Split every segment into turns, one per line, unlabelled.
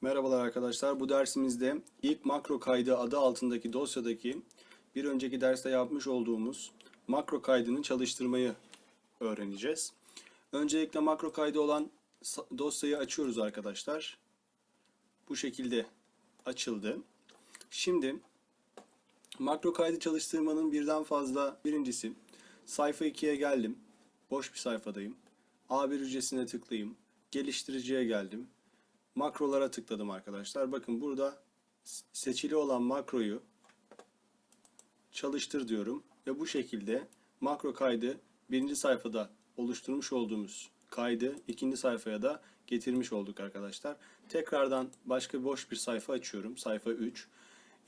Merhabalar arkadaşlar. Bu dersimizde ilk makro kaydı adı altındaki dosyadaki bir önceki derste yapmış olduğumuz makro kaydının çalıştırmayı öğreneceğiz. Öncelikle makro kaydı olan dosyayı açıyoruz arkadaşlar. Bu şekilde açıldı. Şimdi makro kaydı çalıştırmanın birden fazla birincisi sayfa 2'ye geldim. Boş bir sayfadayım. A1 hücresine tıklayayım. Geliştiriciye geldim makrolara tıkladım arkadaşlar. Bakın burada seçili olan makroyu çalıştır diyorum ve bu şekilde makro kaydı birinci sayfada oluşturmuş olduğumuz kaydı ikinci sayfaya da getirmiş olduk arkadaşlar. Tekrardan başka boş bir sayfa açıyorum. Sayfa 3.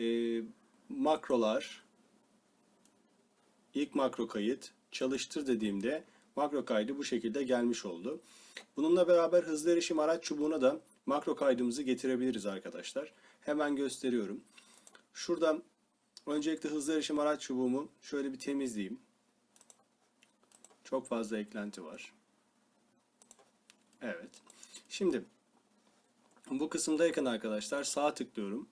Ee, makrolar ilk makro kayıt çalıştır dediğimde makro kaydı bu şekilde gelmiş oldu. Bununla beraber hızlı erişim araç çubuğuna da makro kaydımızı getirebiliriz arkadaşlar. Hemen gösteriyorum. Şuradan öncelikle hızlı erişim araç çubuğumu şöyle bir temizleyeyim. Çok fazla eklenti var. Evet. Şimdi bu kısımdayken arkadaşlar sağ tıklıyorum.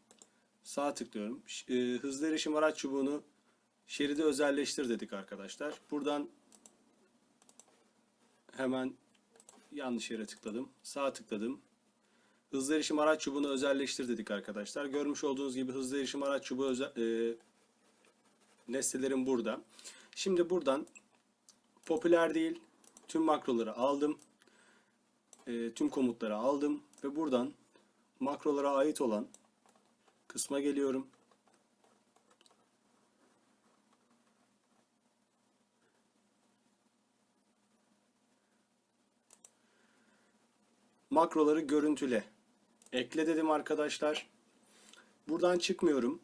Sağ tıklıyorum. E, Hızlı erişim araç çubuğunu şeridi özelleştir dedik arkadaşlar. Buradan hemen yanlış yere tıkladım. Sağ tıkladım. Hızlı erişim araç çubuğunu özelleştir dedik arkadaşlar. Görmüş olduğunuz gibi hızlı erişim araç çubuğu özel, e, nesnelerim burada. Şimdi buradan popüler değil tüm makroları aldım. E, tüm komutları aldım ve buradan makrolara ait olan kısma geliyorum. Makroları görüntüle. Ekle dedim arkadaşlar. Buradan çıkmıyorum.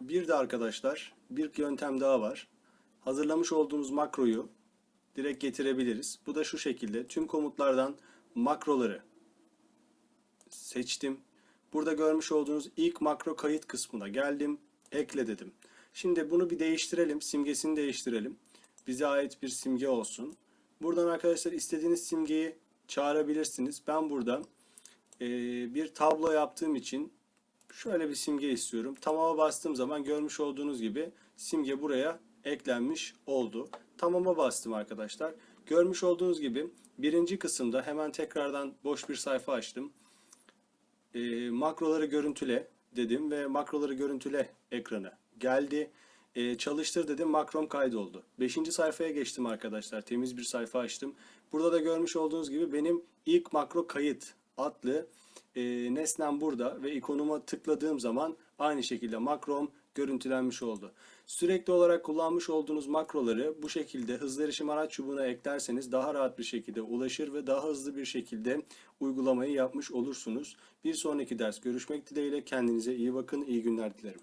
Bir de arkadaşlar bir yöntem daha var. Hazırlamış olduğumuz makroyu direkt getirebiliriz. Bu da şu şekilde. Tüm komutlardan makroları seçtim. Burada görmüş olduğunuz ilk makro kayıt kısmına geldim. Ekle dedim. Şimdi bunu bir değiştirelim. Simgesini değiştirelim. Bize ait bir simge olsun. Buradan arkadaşlar istediğiniz simgeyi çağırabilirsiniz. Ben burada e, bir tablo yaptığım için şöyle bir simge istiyorum. Tamama bastığım zaman görmüş olduğunuz gibi simge buraya eklenmiş oldu. Tamama bastım arkadaşlar. Görmüş olduğunuz gibi birinci kısımda hemen tekrardan boş bir sayfa açtım. E, makroları görüntüle dedim ve makroları görüntüle ekranı geldi. E, çalıştır dedim makrom kaydoldu. Beşinci sayfaya geçtim arkadaşlar. Temiz bir sayfa açtım. Burada da görmüş olduğunuz gibi benim ilk makro kayıt adlı e, nesnem burada ve ikonuma tıkladığım zaman aynı şekilde makrom görüntülenmiş oldu. Sürekli olarak kullanmış olduğunuz makroları bu şekilde hızlı erişim araç çubuğuna eklerseniz daha rahat bir şekilde ulaşır ve daha hızlı bir şekilde uygulamayı yapmış olursunuz. Bir sonraki ders görüşmek dileğiyle kendinize iyi bakın, iyi günler dilerim.